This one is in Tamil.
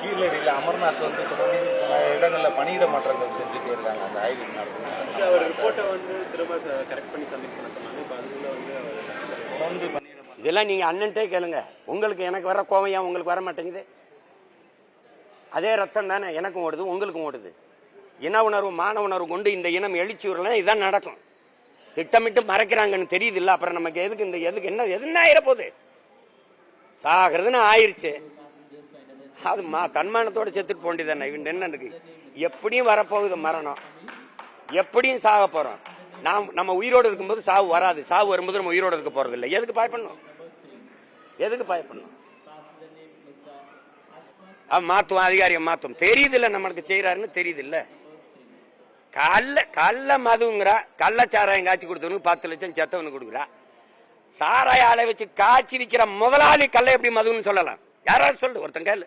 கீழடியில் அமர்நாத் வந்து தொடர்ந்து பல இடங்களில் பணியிட மாற்றங்கள் செஞ்சுட்டே இருக்காங்க அந்த ஆய்வு அவர் ரிப்போர்ட்டை வந்து திரும்ப கரெக்ட் பண்ணி சப்மிட் பண்ண சொன்னாங்க. இப்போ அதுக்குள்ள வந்து அவர் தொடர்ந்து இதெல்லாம் நீங்க அண்ணன்ட்டே கேளுங்க. உங்களுக்கு எனக்கு வர கோவம் ஏன் உங்களுக்கு வர மாட்டேங்குது? அதே ரத்தம் தானே எனக்கும் ஓடுது உங்களுக்கும் ஓடுது. இன உணர்வு மான உணர்வு கொண்டு இந்த இனம் எழுச்சி வரலாம் இதான் நடக்கும். திட்டமிட்டு மறைக்கிறாங்கன்னு தெரியுது இல்ல அப்புறம் நமக்கு எதுக்கு இந்த எதுக்கு என்ன எதுன்னு ஆயிர போகுது சாகிறதுன்னு ஆயிருச்சு. அது மா தன்மானத்தோட செத்துட்டு போண்டிதானே இவன் என்ன இருக்கு? எப்படியும் வரப்போகுது மரணம். எப்படியும் சாக போறோம். நாம் நம்ம உயிரோடு இருக்கும்போது சாவு வராது. சாவு வரும்போது நம்ம உயிரோடு இருக்க போறது இல்லை எதுக்கு பயப்படணும் எதுக்கு பயப்படணும் அவன் மாத்துவான் அதிகாரியை மாத்தும் தெரியுது இல்லை நம்மளுக்கு செய்யறாருன்னு தெரியுது இல்லை கல்ல கள்ள மதுங்கிறா. கள்ளச்சாராயம் காய்ச்சி கொடுத்தவனுக்கு பத்து லட்சம் செத்தவனுக்கு கொடுக்குறா. சாராய ஆலை வச்சு காய்ச்சி விற்கிற முதலாளி கல்லை எப்படி மதுன்னு சொல்லலாம்? யாராவது சொல்லு. ஒருத்தன் கேளு.